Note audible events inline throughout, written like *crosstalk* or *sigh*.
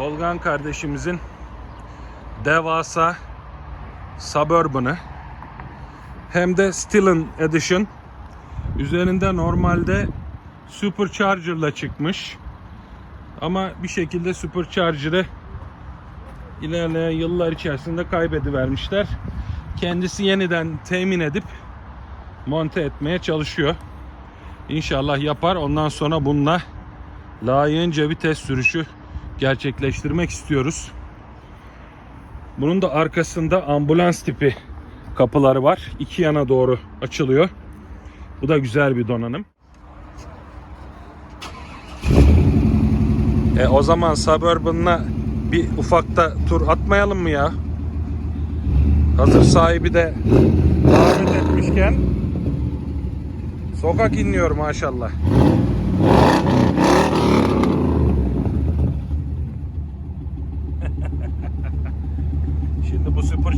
Tolgan kardeşimizin devasa Suburban'ı hem de Stillen Edition üzerinde normalde Supercharger'la çıkmış ama bir şekilde Supercharger'ı ilerleyen yıllar içerisinde kaybedivermişler. Kendisi yeniden temin edip monte etmeye çalışıyor. İnşallah yapar. Ondan sonra bununla layığınca bir test sürüşü gerçekleştirmek istiyoruz. Bunun da arkasında ambulans tipi kapıları var. İki yana doğru açılıyor. Bu da güzel bir donanım. E o zaman Suburban'la bir ufakta tur atmayalım mı ya? Hazır sahibi de davet etmişken sokak inliyor maşallah.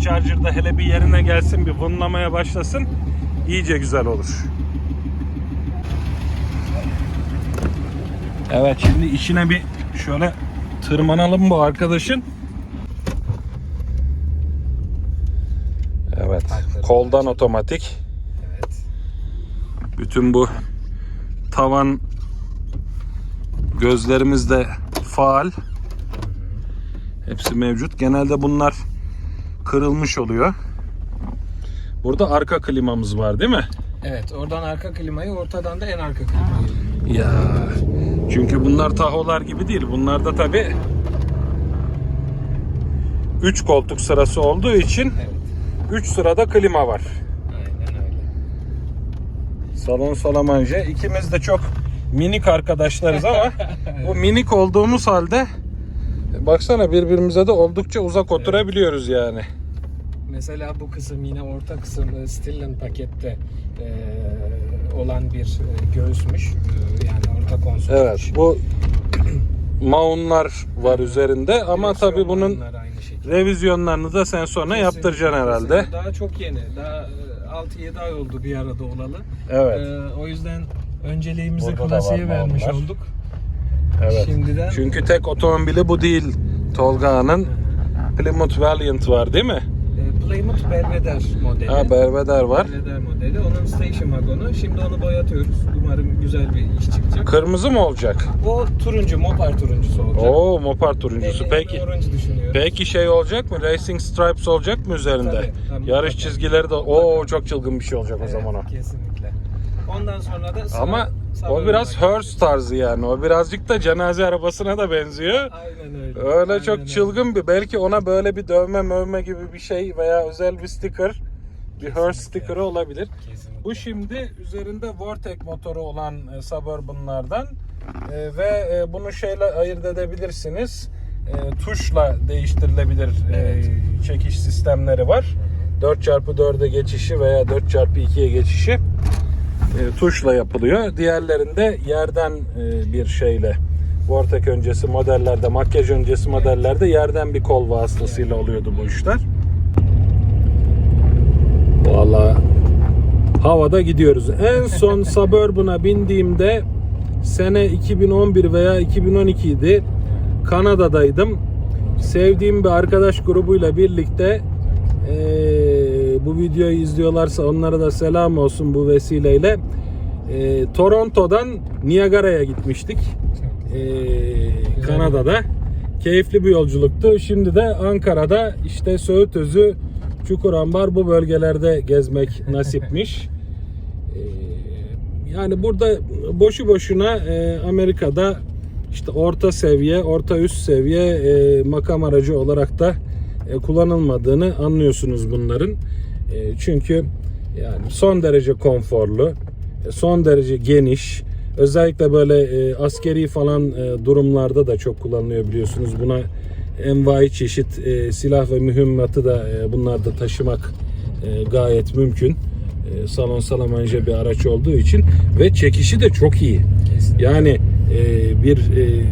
Supercharger'da hele bir yerine gelsin bir vınlamaya başlasın. iyice güzel olur. Evet şimdi içine bir şöyle tırmanalım bu arkadaşın. Evet. Koldan otomatik. Evet. Bütün bu tavan gözlerimiz de faal. Hepsi mevcut. Genelde bunlar kırılmış oluyor. Burada arka klimamız var değil mi? Evet, oradan arka klimayı, ortadan da en arka klimayı. Ya çünkü bunlar taholar gibi değil. Bunlarda tabi 3 koltuk sırası olduğu için Evet. 3 sırada klima var. Aynen öyle. Salon salamanje. İkimiz de çok minik arkadaşlarız ama *laughs* bu minik olduğumuz halde baksana birbirimize de oldukça uzak oturabiliyoruz yani. Mesela bu kısım yine orta kısım e, Stillen pakette e, olan bir e, göğüsmüş. E, yani orta konsol. Evet bu *clears throat* maunlar var üzerinde ama tabi bunun revizyonlarını da sen sonra yaptıracaksın herhalde. Daha çok yeni. Daha e, 6-7 ay oldu bir arada olalı. Evet. E, o yüzden önceliğimizi Burada da klasiğe vermiş onlar. olduk. Evet. Şimdiden Çünkü tek otomobili bu değil Tolga'nın. Plymouth Valiant var değil mi? Plymouth Belvedere modeli. Ha Belvedere var. Belvedere modeli. Onun station wagonu. Şimdi onu boyatıyoruz. Umarım güzel bir iş çıkacak. Kırmızı mı olacak? O turuncu, Mopar turuncusu olacak. Oo Mopar turuncusu. Belli Peki. Orange düşünüyorum. Peki şey olacak mı? Racing Stripes olacak mı üzerinde? Tabii, tabii. Yarış çizgileri de o çok çılgın bir şey olacak o Evet, zaman o. Kesinlikle. Ondan sonra da sıra Ama o biraz hearse tarzı yani. O birazcık da cenaze arabasına da benziyor. Aynen öyle. Öyle Aynen çok öyle. çılgın bir. Belki ona böyle bir dövme mövme gibi bir şey veya özel bir sticker, bir hearse sticker'ı olabilir. Kesinlikle. Bu şimdi üzerinde Vortec motoru olan e, Suburban'lardan E, ve e, bunu şeyle ayırt edebilirsiniz. E, tuşla değiştirilebilir e, Evet. çekiş sistemleri var. 4x4'e geçişi veya 4x2'ye geçişi e, tuşla yapılıyor. Diğerlerinde yerden e, bir şeyle Vortec öncesi modellerde, makyaj öncesi modellerde yerden bir kol vasıtasıyla oluyordu bu işler. Vallahi havada gidiyoruz. En son *laughs* Suburban'a bindiğimde sene 2011 veya 2012 idi. Kanada'daydım. Sevdiğim bir arkadaş grubuyla birlikte eee, bu videoyu izliyorlarsa onlara da selam olsun bu vesileyle. Eee, Toronto'dan Niagara'ya gitmiştik. Eee, Kanada'da. Keyifli bir yolculuktu. Şimdi de Ankara'da işte Söğütözü, Çukurambar bu bölgelerde gezmek *laughs* nasipmiş. Ee, yani burada boşu boşuna e, Amerika'da işte orta seviye, orta üst seviye e, makam aracı olarak da e, kullanılmadığını anlıyorsunuz bunların. E, çünkü yani son derece konforlu, e, son derece geniş. Özellikle böyle e, askeri falan e, durumlarda da çok kullanılıyor biliyorsunuz. Buna envai çeşit e, silah ve mühimmatı da e, bunlarda taşımak e, gayet mümkün. E, salon salamanje bir araç olduğu için ve çekişi de çok iyi. Yani e, bir, e,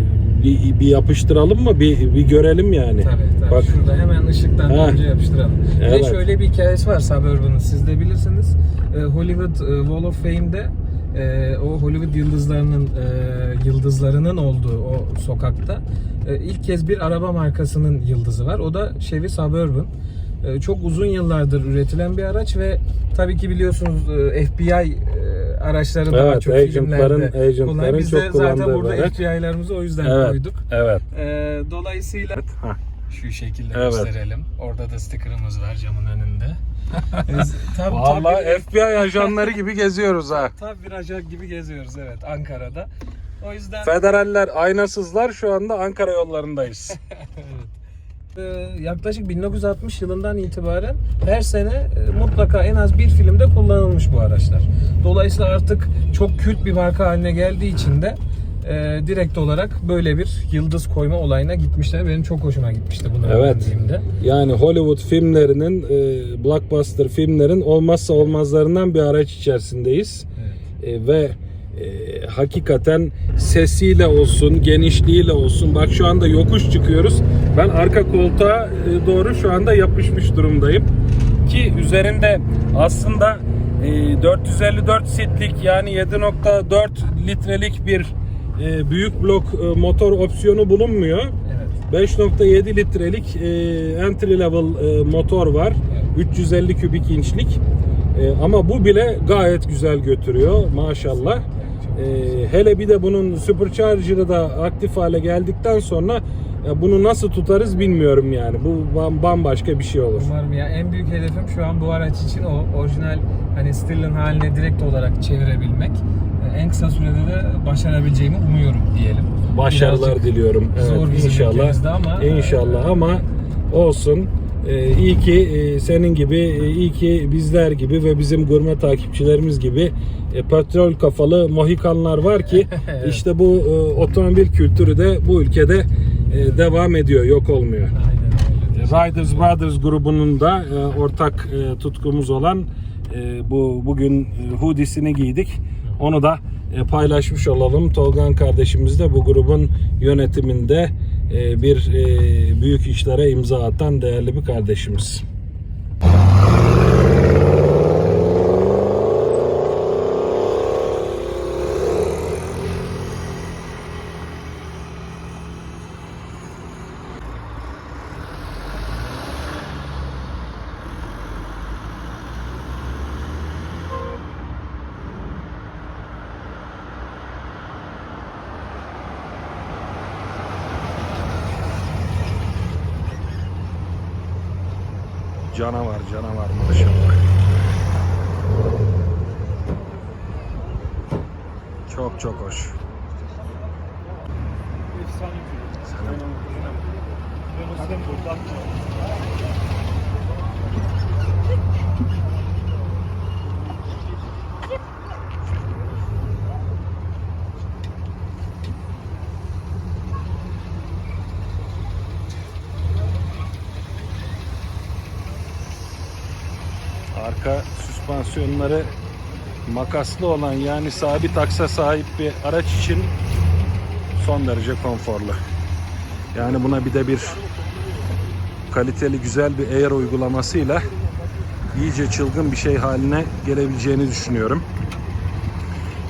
bir bir yapıştıralım mı bir bir görelim yani. Tabii tabii. Bak Şurada hemen ışıktan Ha. önce yapıştıralım. Bir Evet. de şöyle bir hikayesi var Suburban'ın siz de bilirsiniz. Ee, Hollywood e, Wall of Fame'de e, o Hollywood yıldızlarının e, yıldızlarının olduğu o sokakta e, ilk kez bir araba markasının yıldızı var. O da Chevy Suburban. E, çok uzun yıllardır üretilen bir araç ve tabii ki biliyorsunuz e, FBI e, araçları daha Evet, çok agentların- kullanılıyor. Biz çok de zaten burada araç. FBI'larımızı o yüzden Evet. koyduk. Evet. E, dolayısıyla Hah. şu şekilde Evet. gösterelim. Orada da sticker'ımız var camın önünde. *laughs* Tam, Vallahi tam, FBI ajanları gibi geziyoruz ha. *laughs* tam bir ajan gibi geziyoruz evet Ankara'da. O yüzden Federaller, aynasızlar şu anda Ankara yollarındayız. *laughs* e, yaklaşık 1960 yılından itibaren her sene e, mutlaka en az bir filmde kullanılmış bu araçlar. Dolayısıyla artık çok kült bir marka haline geldiği için de e, direkt olarak böyle bir yıldız koyma olayına gitmişler. Benim çok hoşuma gitmişti bunu Evet. öğrendiğimde. Yani Hollywood filmlerinin, e, blockbuster filmlerin olmazsa olmazlarından bir araç içerisindeyiz. Evet. E, ve e, hakikaten sesiyle olsun, genişliğiyle olsun. Bak şu anda yokuş çıkıyoruz. Ben arka koltuğa e, doğru şu anda yapışmış durumdayım. Ki üzerinde aslında e, 454 sitlik yani 7.4 litrelik bir e, büyük blok e, motor opsiyonu bulunmuyor. Evet. 5.7 litrelik e, entry level e, motor var. 350 kübik inçlik. E, ama bu bile gayet güzel götürüyor maşallah. E, hele bir de bunun supercharger'ı da aktif hale geldikten sonra ya bunu nasıl tutarız bilmiyorum yani. Bu bam- bambaşka bir şey olur. Umarım ya en büyük hedefim şu an bu araç için o orijinal hani Stirling haline direkt olarak çevirebilmek. Ee, En kısa sürede de başarabileceğimi umuyorum diyelim. Başarılar Birazcık diliyorum. zor bizim inşallah. ama- İnşallah ama olsun. Ee, iyi ki e, senin gibi, e, iyi ki bizler gibi ve bizim gurme takipçilerimiz gibi e, petrol kafalı mohikanlar var ki *laughs* işte bu e, otomobil kültürü de bu ülkede e, devam ediyor, yok olmuyor. Riders Brothers grubunun da e, ortak e, tutkumuz olan e, bu bugün hoodiesini giydik. Onu da e, paylaşmış olalım. Tolgan kardeşimiz de bu grubun yönetiminde bir e, büyük işlere imza atan değerli bir kardeşimiz. Canavar, canavar maşallah. Çok çok hoş. Arka süspansiyonları makaslı olan yani sabit aksa sahip bir araç için son derece konforlu. Yani buna bir de bir kaliteli güzel bir Air uygulamasıyla iyice çılgın bir şey haline gelebileceğini düşünüyorum.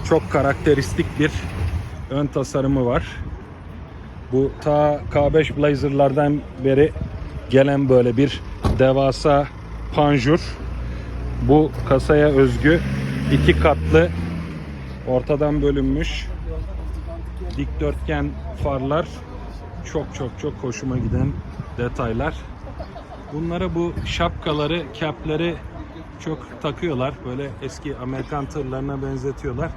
Çok karakteristik bir ön tasarımı var. Bu ta K5 Blazer'lardan beri gelen böyle bir devasa panjur. Bu kasaya özgü iki katlı ortadan bölünmüş dikdörtgen farlar çok çok çok hoşuma giden detaylar. Bunlara bu şapkaları, capleri çok takıyorlar. Böyle eski Amerikan tırlarına benzetiyorlar.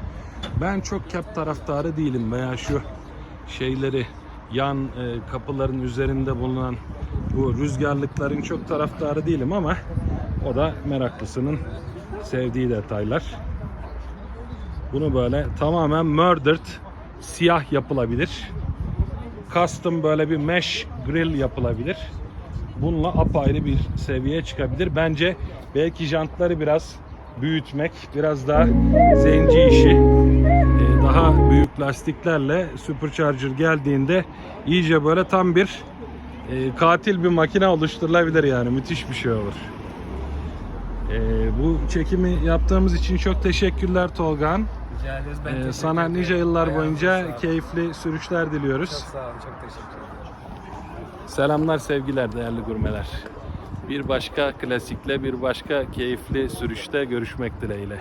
Ben çok cap taraftarı değilim veya şu şeyleri yan e, kapıların üzerinde bulunan bu rüzgarlıkların çok taraftarı değilim ama o da meraklısının sevdiği detaylar. Bunu böyle tamamen murdered siyah yapılabilir. Custom böyle bir mesh grill yapılabilir. Bununla apayrı bir seviyeye çıkabilir. Bence belki jantları biraz büyütmek, biraz daha zenci işi, e, daha büyük lastiklerle Supercharger geldiğinde iyice böyle tam bir e, katil bir makine oluşturulabilir yani. Müthiş bir şey olur. E, bu çekimi yaptığımız için çok teşekkürler Tolgan. Rica ederiz. Ben Ee, sana ederim. nice yıllar Ayağınıza boyunca keyifli sürüşler diliyoruz. Çok sağ olun. Çok teşekkür ederim. Selamlar sevgiler değerli gurmeler. Bir başka klasikle bir başka keyifli sürüşte görüşmek dileğiyle.